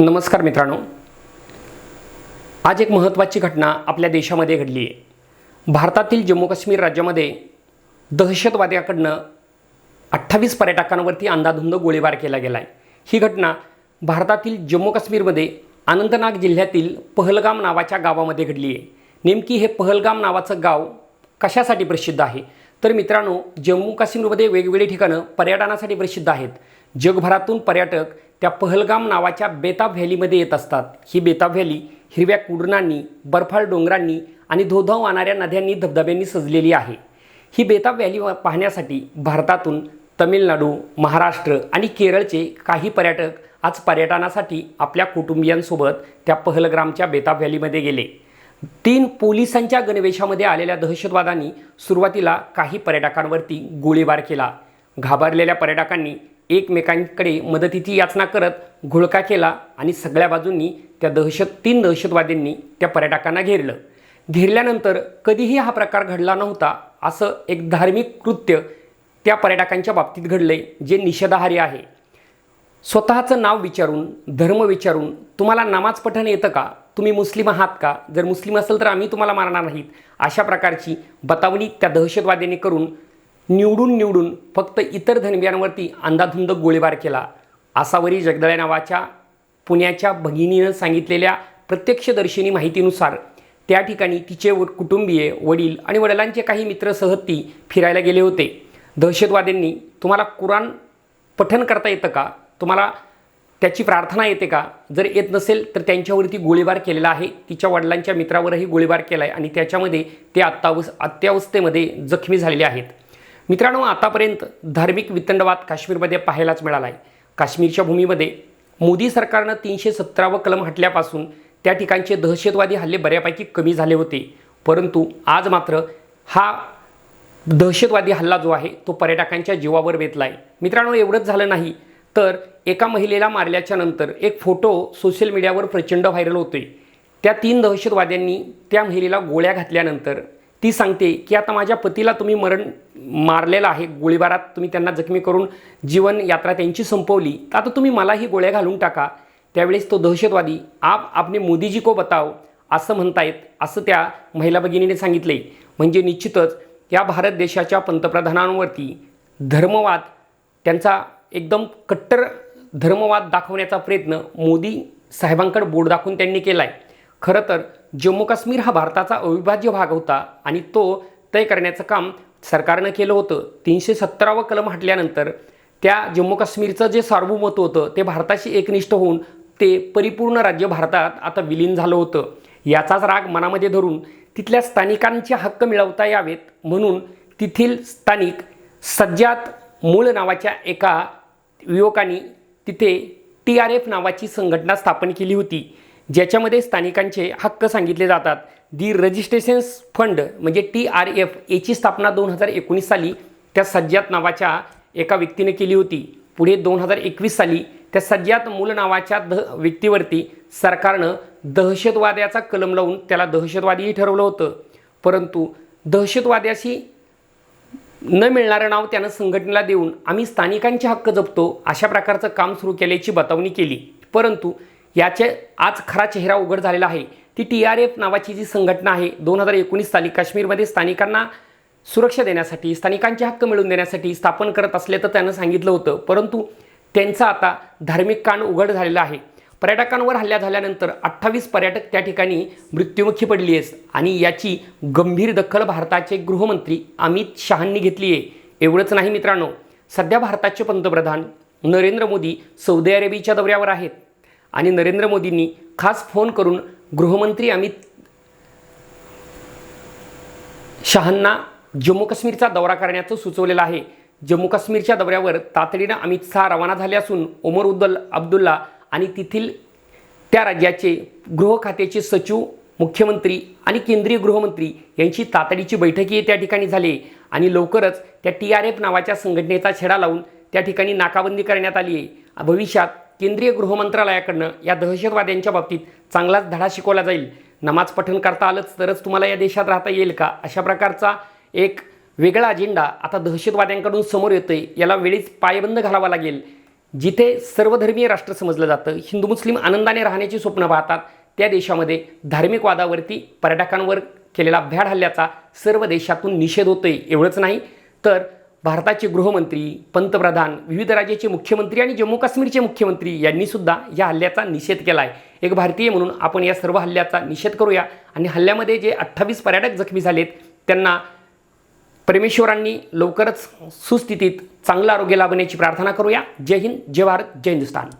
नमस्कार मित्रांनो. आज एक महत्त्वाची घटना आपल्या देशामध्ये घडली आहे. भारतातील जम्मू काश्मीर राज्यामध्ये दहशतवाद्याकडनं अठ्ठावीस पर्यटकांवरती अंधाधुंद गोळीबार केला गेला आहे ही घटना भारतातील जम्मू काश्मीरमध्ये अनंतनाग जिल्ह्यातील पहलगाम नावाच्या गावामध्ये घडली आहे. नेमकी हे पहलगाम नावाचं गाव कशासाठी प्रसिद्ध आहे? तर मित्रांनो जम्मू काश्मीरमध्ये वेगवेगळी ठिकाणं पर्यटनासाठी प्रसिद्ध आहेत. जगभरातून पर्यटक त्या पहलगाम नावाच्या बेताब व्हॅलीमध्ये येत असतात. ही बेताब व्हॅली हिरव्या कुडणांनी बर्फाळ डोंगरांनी आणि धोधव वाहणाऱ्या नद्यांनी धबधब्यांनी सजलेली आहे. ही बेताब व्हॅली पाहण्यासाठी भारतातून तमिळनाडू महाराष्ट्र आणि केरळचे काही पर्यटक आज पर्यटनासाठी आपल्या कुटुंबियांसोबत त्या पहलग्रामच्या बेताब व्हॅलीमध्ये गेले. तीन पोलिसांच्या गणवेशामध्ये आलेल्या दहशतवादांनी सुरुवातीला काही पर्यटकांवरती गोळीबार केला. घाबरलेल्या पर्यटकांनी एकमेकांकडे मदतीची याचना करत घोळका केला आणि सगळ्या बाजूंनी त्या दहशत तीन दहशतवाद्यांनी त्या पर्यटकांना घेरलं. घेरल्यानंतर कधीही हा प्रकार घडला नव्हता असं एक धार्मिक कृत्य त्या पर्यटकांच्या बाबतीत घडले जे निषेधाहारी आहे. स्वतःचं नाव विचारून धर्म विचारून तुम्हाला नमाज पठण येतं का? तुम्ही मुस्लिम आहात का? जर मुस्लिम असेल तर आम्ही तुम्हाला मारणार नाहीत. अशा प्रकारची बतावणी त्या दहशतवाद्यांनी करून निवडून निवडून फक्त इतर धर्मियांवरती अंधाधुंद गोळीबार केला. आसावरी जगदळ्या नावाच्या पुण्याच्या भगिनीनं सांगितलेल्या प्रत्यक्षदर्शिनी माहितीनुसार त्या ठिकाणी तिचे व कुटुंबीय वडील आणि वडिलांचे काही मित्रसह ती फिरायला गेले होते. दहशतवाद्यांनी तुम्हाला कुराण पठण करता येतं का? तुम्हाला त्याची प्रार्थना येते का? जर येत नसेल तर त्यांच्यावरती गोळीबार केलेला आहे. तिच्या वडिलांच्या मित्रावरही गोळीबार केला आहे आणि त्याच्यामध्ये ते अत्यावस अत्यावस्थेमध्ये जखमी झालेले आहेत. मित्रांनो आतापर्यंत धार्मिक वितंडवाद काश्मीरमध्ये पाहायलाच मिळाला आहे काश्मीरच्या भूमीमध्ये मोदी सरकारनं तीनशे सतरावं कलम हटल्यापासून त्या ठिकाणचे दहशतवादी हल्ले बऱ्यापैकी कमी झाले होते. परंतु आज मात्र हा दहशतवादी हल्ला जो आहे तो पर्यटकांच्या जीवावर बेतला आहे मित्रांनो एवढंच झालं नाही तर एका महिलेला मारल्याच्या नंतर एक फोटो सोशल मीडियावर प्रचंड व्हायरल होतोय. त्या तीन दहशतवाद्यांनी त्या महिलेला गोळ्या घातल्यानंतर ती सांगते की आता माझ्या पतीला तुम्ही मरण मारलेलं आहे गोळीबारात तुम्ही त्यांना जखमी करून जीवन यात्रा त्यांची संपवली तर आता तुम्ही मलाही गोळ्या घालून टाका. त्यावेळेस तो दहशतवादी आप आपने मोदीजी को बताव असं म्हणतायत असं त्या महिला भगिनीने सांगितले. म्हणजे निश्चितच या भारत देशाच्या पंतप्रधानांवरती धर्मवाद त्यांचा एकदम कट्टर धर्मवाद दाखवण्याचा प्रयत्न मोदी साहेबांकडे बोट दाखवून त्यांनी केला आहे खरं तर जम्मू काश्मीर हा भारताचा अविभाज्य भाग होता आणि तो तय करण्याचं काम सरकारनं केलं होतं. तीनशे सत्तरावं कलम हटल्यानंतर त्या जम्मू काश्मीरचं जे सार्वभौमत्व होतं ते भारताशी एकनिष्ठ होऊन ते परिपूर्ण राज्य भारतात आता विलीन झालं होतं. याचाच राग मनामध्ये धरून तिथल्या स्थानिकांचे हक्क मिळवता यावेत म्हणून तेथील स्थानिक सज्जात मूळ नावाच्या एका युवकांनी तिथे टी आर एफ नावाची संघटना स्थापन केली होती. ज्याच्यामध्ये स्थानिकांचे हक्क सांगितले जातात. दी रजिस्ट्रेशन्स फंड म्हणजे टी आर एफ याची स्थापना दोन हजार एकोणीस साली त्या सज्जात नावाच्या एका व्यक्तीने केली होती. पुढे दोन हजार एकवीस साली त्या सज्जात मूल नावाच्या द व्यक्तीवरती सरकारनं दहशतवाद्याचा कलम लावून त्याला दहशतवादीही ठरवलं होतं. परंतु दहशतवाद्याशी न मिळणारं नाव त्यानं संघटनेला देऊन आम्ही स्थानिकांचे हक्क जपतो अशा प्रकारचं काम सुरू केल्याची बतावणी केली. परंतु याचे आज खरा चेहरा उघड झालेला आहे. ती टी आर एफ नावाची जी संघटना आहे दोन हजार एकोणीस साली काश्मीरमध्ये स्थानिकांना सुरक्षा देण्यासाठी स्थानिकांचे हक्क मिळवून देण्यासाठी स्थापन करत असल्याचं त्यानं सांगितलं होतं. परंतु त्यांचा आता धार्मिक कान उघड झालेला आहे. पर्यटकांवर हल्ला झाल्यानंतर अठ्ठावीस पर्यटक त्या ठिकाणी मृत्युमुखी पडली आहेत आणि याची गंभीर दखल भारताचे गृहमंत्री अमित शहांनी घेतली आहे. एवढंच नाही मित्रांनो सध्या भारताचे पंतप्रधान नरेंद्र मोदी सौदी अरेबियाच्या दौऱ्यावर आहेत. आणि नरेंद्र मोदींनी खास फोन करून गृहमंत्री अमित शहांना जम्मू काश्मीरचा दौरा करण्याचं सुचवलेलं आहे. जम्मू काश्मीरच्या दौऱ्यावर तातडीनं अमित शहा रवाना झाले असून ओमर उद्दल अब्दुल्ला आणि तेथील त्या राज्याचे गृह खात्याचे सचिव मुख्यमंत्री आणि केंद्रीय गृहमंत्री यांची तातडीची बैठकही त्या ठिकाणी झाली आणि लवकरच त्या टी आर एफ नावाच्या संघटनेचा छेडा लावून त्या ठिकाणी नाकाबंदी करण्यात आली आहे. भविष्यात केंद्रीय गृहमंत्रालयाकडनं या दहशतवाद्यांच्या बाबतीत चांगलाच धडा शिकवला जाईल. नमाज पठण करता आलंच तरच तुम्हाला या देशात राहता येईल का? अशा प्रकारचा एक वेगळा अजेंडा आता दहशतवाद्यांकडून समोर येतोय. याला वेळीच पायबंद घालावा लागेल. जिथे सर्वधर्मीय राष्ट्र समजलं जातं हिंदू मुस्लिम आनंदाने राहण्याची स्वप्न पाहतात त्या देशामध्ये धार्मिक वादावरती पर्यटकांवर केलेला भ्याड हल्ल्याचा सर्व देशातून निषेध होतोय. एवढंच नाही तर भारताचे गृहमंत्री पंतप्रधान विविध राज्याचे मुख्यमंत्री आणि जम्मू काश्मीरचे मुख्यमंत्री यांनी सुद्धा या हल्ल्याचा निषेध केला आहे एक भारतीय म्हणून आपण या सर्व हल्ल्याचा निषेध करूया. आणि हल्ल्यामध्ये जे अठ्ठावीस पर्यटक जखमी झालेत त्यांना परमेश्वरांनी लवकरच सुस्थितीत चांगलं आरोग्य लाभण्याची प्रार्थना करूया. जय हिंद जय भारत जय हिंदुस्तान